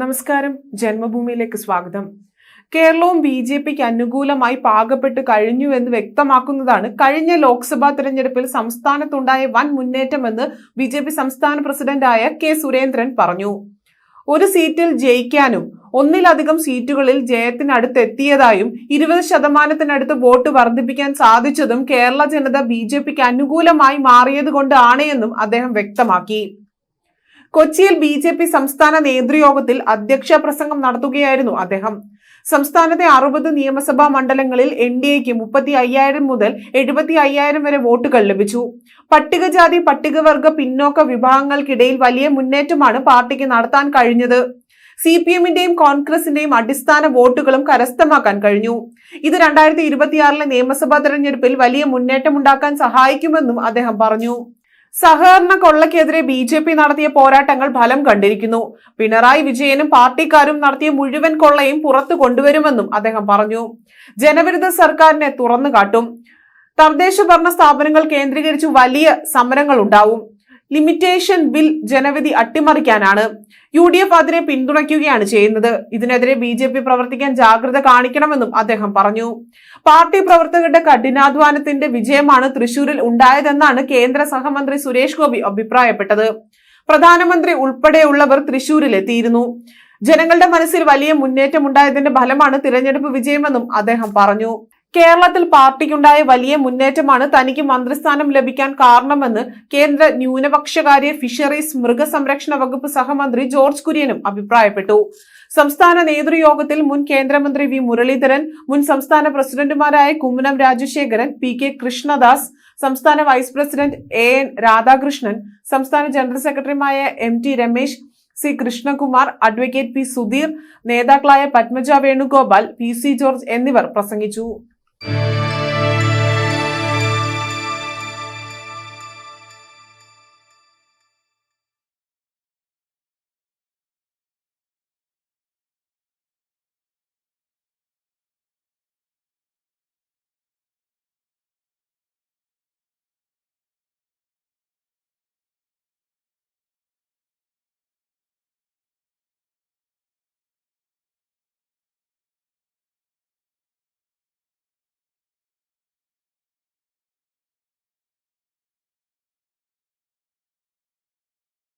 നമസ്കാരം. ജന്മഭൂമിയിലേക്ക് സ്വാഗതം. കേരളവും ബി ജെ പിക്ക് അനുകൂലമായി പാകപ്പെട്ട് കഴിഞ്ഞു എന്ന് വ്യക്തമാക്കുന്നതാണ് കഴിഞ്ഞ ലോക്സഭാ തെരഞ്ഞെടുപ്പിൽ സംസ്ഥാനത്തുണ്ടായ വൻ മുന്നേറ്റമെന്ന് ബി ജെ പി സംസ്ഥാന പ്രസിഡന്റായ കെ സുരേന്ദ്രൻ പറഞ്ഞു. ഒരു സീറ്റിൽ ജയിക്കാനും ഒന്നിലധികം സീറ്റുകളിൽ ജയത്തിനടുത്തെത്തിയതായും ഇരുപത് ശതമാനത്തിനടുത്ത് വോട്ട് വർദ്ധിപ്പിക്കാൻ സാധിച്ചതും കേരള ജനത ബി ജെ പിക്ക് അനുകൂലമായി മാറിയത് കൊണ്ടാണ് എന്നും അദ്ദേഹം വ്യക്തമാക്കി. കൊച്ചിയിൽ ബി ജെ പി സംസ്ഥാന നേതൃയോഗത്തിൽ അധ്യക്ഷ പ്രസംഗം നടത്തുകയായിരുന്നു അദ്ദേഹം. സംസ്ഥാനത്തെ അറുപത് നിയമസഭാ മണ്ഡലങ്ങളിൽ എൻ ഡി എക്ക് മുപ്പത്തി അയ്യായിരം മുതൽ എഴുപത്തി അയ്യായിരം വരെ വോട്ടുകൾ ലഭിച്ചു. പട്ടികജാതി പട്ടികവർഗ പിന്നോക്ക വിഭാഗങ്ങൾക്കിടയിൽ വലിയ മുന്നേറ്റമാണ് പാർട്ടിക്ക് നടത്താൻ കഴിഞ്ഞത്. സി പി എമ്മിന്റെയും കോൺഗ്രസിന്റെയും അടിസ്ഥാന വോട്ടുകളും കരസ്ഥമാക്കാൻ കഴിഞ്ഞു. ഇത് രണ്ടായിരത്തി ഇരുപത്തിയാറിലെ നിയമസഭാ തെരഞ്ഞെടുപ്പിൽ വലിയ മുന്നേറ്റമുണ്ടാക്കാൻ സഹായിക്കുമെന്നും അദ്ദേഹം പറഞ്ഞു. സഹകരണ കൊള്ളക്കെതിരെ ബി ജെ പി നടത്തിയ പോരാട്ടങ്ങൾ ഫലം കണ്ടിരിക്കുന്നു. പിണറായി വിജയനും പാർട്ടിക്കാരും നടത്തിയ മുഴുവൻ കൊള്ളയും പുറത്തു കൊണ്ടുവരുമെന്നും അദ്ദേഹം പറഞ്ഞു. ജനവിരുദ്ധ സർക്കാരിനെ തുറന്നു കാട്ടും. തദ്ദേശ ഭരണ സ്ഥാപനങ്ങൾ കേന്ദ്രീകരിച്ച് വലിയ സമരങ്ങൾ ഉണ്ടാവും. ലിമിറ്റേഷൻ ബിൽ ജനവിധി അട്ടിമറിക്കാനാണ്. യു ഡി എഫ് അതിനെ പിന്തുണയ്ക്കുകയാണ് ചെയ്യുന്നത്. ഇതിനെതിരെ ബി ജെ പി പ്രവർത്തിക്കാൻ ജാഗ്രത കാണിക്കണമെന്നും അദ്ദേഹം പറഞ്ഞു. പാർട്ടി പ്രവർത്തകരുടെ കഠിനാധ്വാനത്തിന്റെ വിജയമാണ് തൃശൂരിൽ ഉണ്ടായതെന്നാണ് കേന്ദ്ര സഹമന്ത്രി സുരേഷ് ഗോപി അഭിപ്രായപ്പെട്ടത്. പ്രധാനമന്ത്രി ഉൾപ്പെടെയുള്ളവർ തൃശൂരിൽ എത്തിയിരുന്നു ജനങ്ങളുടെ മനസ്സിൽ വലിയ മുന്നേറ്റം ഉണ്ടായതിന്റെ ഫലമാണ് തിരഞ്ഞെടുപ്പ് വിജയമെന്നും അദ്ദേഹം പറഞ്ഞു. കേരളത്തിൽ പാർട്ടിക്കുണ്ടായ വലിയ മുന്നേറ്റമാണ് തനിക്ക് മന്ത്രിസ്ഥാനം ലഭിക്കാൻ കാരണമെന്ന് കേന്ദ്ര ന്യൂനപക്ഷകാര്യ ഫിഷറീസ് മൃഗസംരക്ഷണ വകുപ്പ് സഹമന്ത്രി ജോർജ് കുര്യനും അഭിപ്രായപ്പെട്ടു. സംസ്ഥാന നേതൃയോഗത്തിൽ മുൻ കേന്ദ്രമന്ത്രി വി മുരളീധരൻ മുൻ സംസ്ഥാന പ്രസിഡന്റുമാരായ കുമ്മനം രാജശേഖരൻ പി കെ കൃഷ്ണദാസ് സംസ്ഥാന vice president A N Radhakrishnan സംസ്ഥാന ജനറൽ സെക്രട്ടറിയുമായ M T Ramesh C Krishnakumar advocate P Sudheer നേതാക്കളായ Padmaja Venugopal P C George എന്നിവർ പ്രസംഗിച്ചു. Thank you.